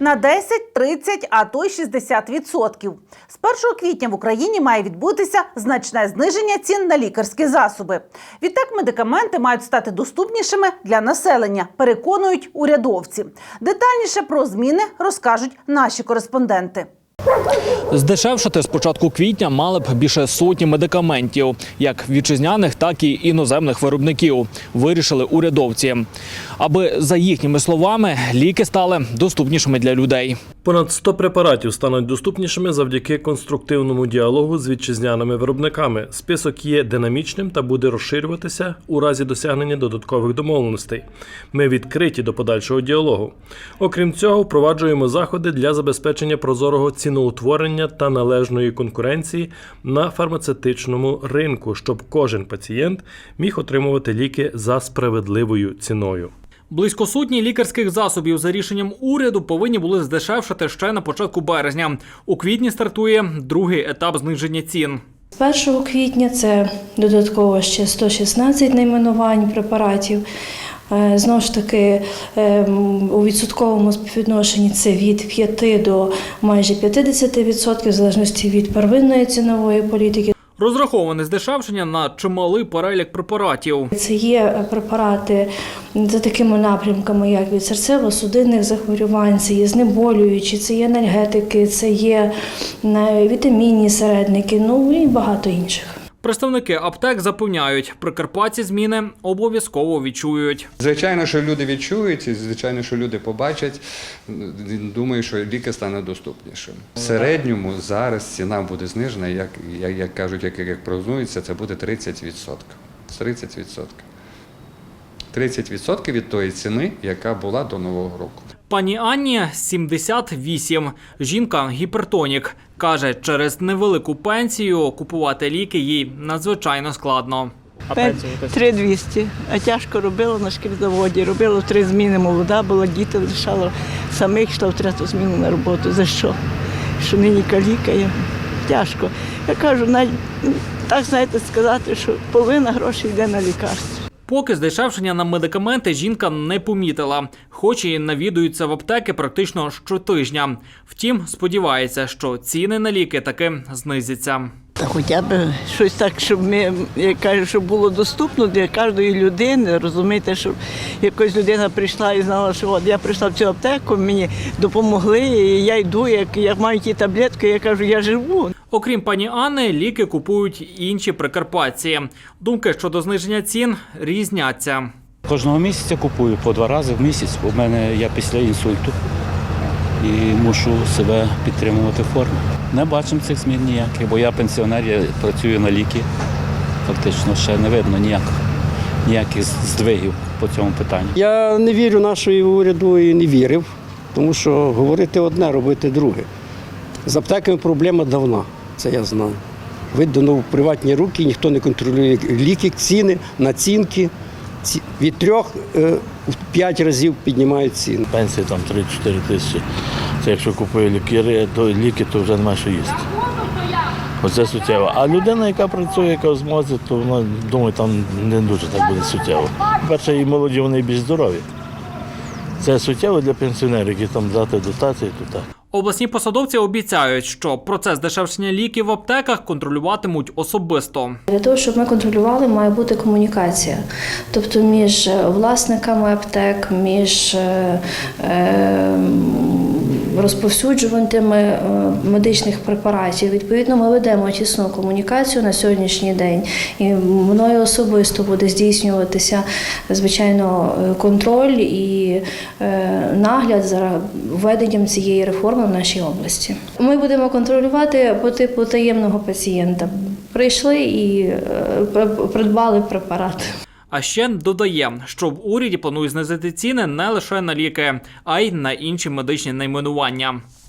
на 10, 30, а то й 60 відсотків. З 1 квітня в Україні має відбутися значне зниження цін на лікарські засоби. Відтак медикаменти мають стати доступнішими для населення, переконують урядовці. Детальніше про зміни розкажуть наші кореспонденти. Здешевшити з початку квітня мали б більше сотні медикаментів, як вітчизняних, так і іноземних виробників. Вирішили урядовці, аби за їхніми словами ліки стали доступнішими для людей. Понад 100 препаратів стануть доступнішими завдяки конструктивному діалогу з вітчизняними виробниками. Список є динамічним та буде розширюватися у разі досягнення додаткових домовленостей. Ми відкриті до подальшого діалогу. Окрім цього, впроваджуємо заходи для забезпечення прозорого ціноутворення та належної конкуренції на фармацевтичному ринку, щоб кожен пацієнт міг отримувати ліки за справедливою ціною. Близько сотні лікарських засобів за рішенням уряду повинні були здешевшити ще на початку березня. У квітні стартує другий етап зниження цін. З 1 квітня це додатково ще 116 найменувань препаратів. Е, Знову ж таки, ем, у відсотковому співвідношенні це від 5 до майже 50%, в залежності від первинної цінової політики. Розраховане здешевшення на чималий перелік препаратів. Це є препарати за такими напрямками, як від серцево-судинних захворювань, це є знеболюючі, це є енергетики, це є е, вітамінні середники, ну і багато інших. Представники аптек запевняють, прикарпатці зміни обов'язково відчують. Звичайно, що люди відчують, звичайно, що люди побачать. Думаю, що ліки стане доступнішим. В середньому зараз ціна буде знижена, як, як, як кажуть, як, як прогнозується, це буде 30%. 30%. 30% від тої ціни, яка була до Нового року. Пані Анні 78. Жінка гіпертонік. Каже, через невелику пенсію купувати ліки їй надзвичайно складно. Пен- 3200. А тяжко робила на шкірзаводі. Робила три зміни, молода була, діти лишала. Самих йшла в третю зміну на роботу. За що? Що нині калікає. Тяжко. Я кажу, навіть так знаєте сказати, що половина грошей йде на лікарство. Поки здешевшення на медикаменти жінка не помітила, хоч і навідується в аптеки практично щотижня. Втім, сподівається, що ціни на ліки таки знизяться. Хоча б щось так, щоб ми, я кажу, щоб було доступно для кожної людини. Розумієте, щоб якась людина прийшла і знала, що от я прийшла в цю аптеку, мені допомогли, і я йду, як я маю ті таблетки, я кажу, я живу. Окрім пані Анни, ліки купують інші прикарпатці. Думки щодо зниження цін різняться. Кожного місяця купую по два рази в місяць, бо в мене я після інсульту і мушу себе підтримувати в формі. Не бачимо цих змін ніяких, бо я пенсіонер, я працюю на ліки. Фактично ще не видно ніяких, ніяких здвигів по цьому питанню. Я не вірю нашої уряду і не вірив, тому що говорити одне, робити друге. З аптеками проблема давно, це я знаю. Видано в приватні руки, ніхто не контролює ліки, ціни, націнки. Ці- Від трьох е, в п'ять разів піднімають ціни. Пенсія там 3-4 тисячі. Це якщо купує ліки, то ліки, то вже немає що їсти. Оце суттєво. А людина, яка працює, яка в змозі, то вона думаю, там не дуже так буде суттєво. Перше, і молоді вони більш здорові. Це суттєво для пенсіонерів, які там дати дотації, то так. Обласні посадовці обіцяють, що процес дешевшення ліків в аптеках контролюватимуть особисто. Для того, щоб ми контролювали, має бути комунікація. Тобто між е, власниками аптек, між е, е, розповсюджувачами е, медичних препаратів. Відповідно, ми ведемо тісну комунікацію на сьогоднішній день. І мною особисто буде здійснюватися, звичайно, контроль і е, нагляд за введенням цієї реформи в нашій області. Ми будемо контролювати по типу таємного пацієнта. Прийшли і е, придбали препарат. А ще додає, що в уряді планують знизити ціни не лише на ліки, а й на інші медичні найменування.